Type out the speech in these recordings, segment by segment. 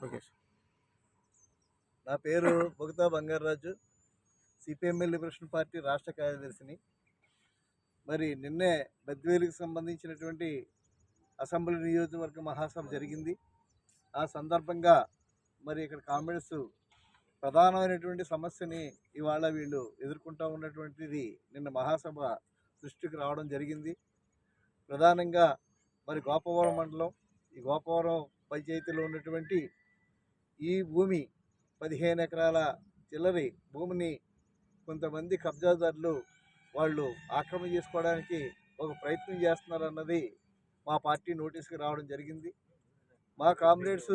Okay. నా పేరు Bogata Bangaraju. CPML liberation party రాష్ట్ర కార్యదర్శిని. మరి నిన్నే బద్వేలుకు సంబంధించినటువంటి అసెంబ్లీ నియోజకవర్గ మహాసభ జరిగింది. ఆ సందర్భంగా మరి ఇక్కడ కామ్రేడ్స్ ప్రధానమైనటువంటి సమస్యని ఇవాళ వీళ్ళు ఎదుర్కొంటూ ఉన్నటువంటిది నిన్న మహాసభ దృష్టికి రావడం జరిగింది. ప్రధానంగా మరి గోపవరం మండలం ఈ గోపవరం పంచాయతీలో ఉన్నటువంటి ఈ భూమి పదిహేను ఎకరాల చిల్లరి భూమిని కొంతమంది కబ్జాదారులు వాళ్ళు ఆక్రమణ చేసుకోవడానికి ఒక ప్రయత్నం చేస్తున్నారన్నది మా పార్టీ నోటీస్కి రావడం జరిగింది. మా కామ్రేడ్స్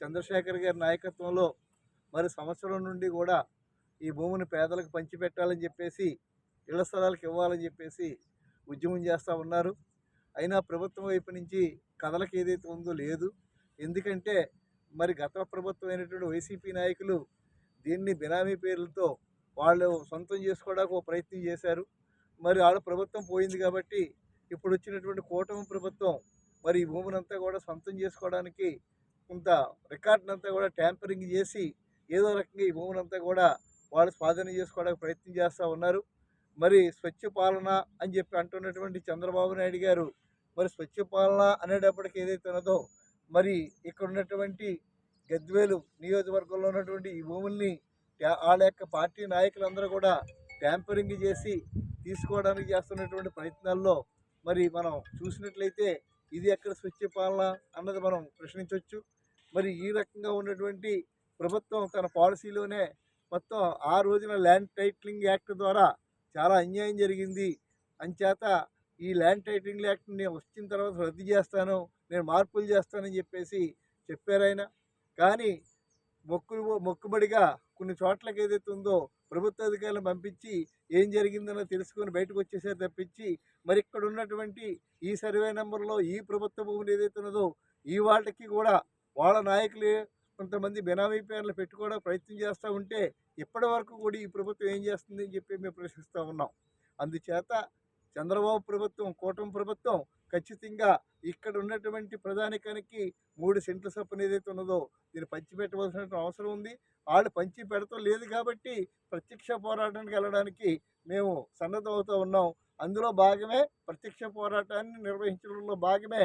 చంద్రశేఖర్ గారి నాయకత్వంలో మరి సంవత్సరం నుండి కూడా ఈ భూమిని పేదలకు పంచిపెట్టాలని చెప్పేసి ఇళ్ళ స్థలాలకు ఇవ్వాలని చెప్పేసి ఉద్యమం చేస్తూ ఉన్నారు. అయినా ప్రభుత్వం వైపు నుంచి కథలకు ఏదైతే ఉందో లేదు. ఎందుకంటే మరి గత ప్రభుత్వం అయినటువంటి వైసీపీ నాయకులు దీన్ని బినామీ పేర్లతో వాళ్ళు సొంతం చేసుకోవడానికి ఒక ప్రయత్నం చేశారు. మరి వాళ్ళ ప్రభుత్వం పోయింది కాబట్టి ఇప్పుడు వచ్చినటువంటి కూటమి ప్రభుత్వం మరి ఈ భూమిని అంతా కూడా సొంతం చేసుకోవడానికి కొంత రికార్డునంతా కూడా ట్యాంపరింగ్ చేసి ఏదో రకంగా ఈ భూమిని అంతా కూడా వాళ్ళు స్వాధీనం చేసుకోవడానికి ప్రయత్నం చేస్తూ ఉన్నారు. మరి స్వచ్ఛ పాలన అని చెప్పి అంటున్నటువంటి చంద్రబాబు నాయుడు గారు మరి స్వచ్ఛ పాలన అనేటప్పటికి ఏదైతే ఉన్నదో మరి ఇక్కడ ఉన్నటువంటి గద్వేలు నియోజకవర్గంలో ఉన్నటువంటి ఈ భూముల్ని వాళ్ళ యొక్క పార్టీ నాయకులందరూ కూడా ట్యాంపరింగ్ చేసి తీసుకోవడానికి చేస్తున్నటువంటి ప్రయత్నాల్లో మరి మనం చూసినట్లయితే ఇది ఎక్కడ స్వచ్ఛ పాలన అన్నది మనం ప్రశ్నించవచ్చు మరి ఈ రకంగా ఉన్నటువంటి ప్రభుత్వం తన పాలసీలోనే మొత్తం ఆ రోజున ల్యాండ్ టైట్లింగ్ యాక్ట్ ద్వారా చాలా అన్యాయం జరిగింది. అంచేత ఈ ల్యాండ్ టైటిలింగ్ యాక్ట్ నేను వచ్చిన తర్వాత రద్దు చేస్తాను నేను మార్పులు చేస్తానని చెప్పేసి చెప్పారైనా కానీ మొక్కులు మొక్కుబడిగా కొన్ని చోట్లకి ఏదైతే ఉందో ప్రభుత్వ అధికారులను పంపించి ఏం జరిగిందనో తెలుసుకొని బయటకు వచ్చేసారు తప్పించి మరి ఇక్కడ ఉన్నటువంటి ఈ సర్వే నెంబర్లో ఈ ప్రభుత్వ భూములు ఏదైతే ఉన్నదో ఈ వాళ్ళకి కూడా వాళ్ళ నాయకులు కొంతమంది బెనామీ పేర్లు పెట్టుకోవడం ప్రయత్నం చేస్తూ ఉంటే ఇప్పటి వరకు కూడా ఈ ప్రభుత్వం ఏం చేస్తుంది అని చెప్పి మేము ప్రశ్నిస్తూ ఉన్నాం. అందుచేత చంద్రబాబు ప్రభుత్వం కూటమి ప్రభుత్వం ఖచ్చితంగా ఇక్కడ ఉన్నటువంటి ప్రధానికానికి మూడు సెంట్ల చొప్పున ఏదైతే ఉన్నదో దీన్ని పంచిపెట్టవలసిన అవసరం ఉంది. వాళ్ళు పంచి పెడతాం లేదు కాబట్టి ప్రత్యక్ష పోరాటానికి వెళ్ళడానికి మేము సన్నద్ధమవుతూ ఉన్నాం. అందులో భాగమే ప్రత్యక్ష పోరాటాన్ని నిర్వహించడంలో భాగమే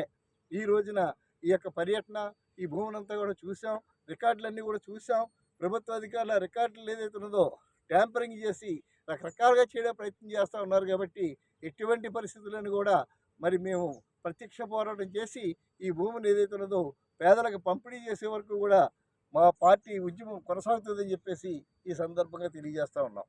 ఈ రోజున ఈ యొక్క పర్యటన ఈ భూములంతా కూడా చూసాం రికార్డులన్నీ కూడా చూసాం ప్రభుత్వ అధికారుల రికార్డులు ఏదైతే ఉన్నదో ట్యాంపరింగ్ చేసి రకరకాలుగా చేయడే ప్రయత్నం చేస్తూ ఉన్నారు కాబట్టి ఎటువంటి పరిస్థితులను కూడా మరి మేము ప్రత్యక్ష పోరాటం చేసి ఈ భూమిని ఏదైతే ఉన్నదో పేదలకు పంపిణీ చేసే వరకు కూడా మా పార్టీ ఉద్యమం కొనసాగుతుందని చెప్పేసి ఈ సందర్భంగా తెలియజేస్తూ ఉన్నాం.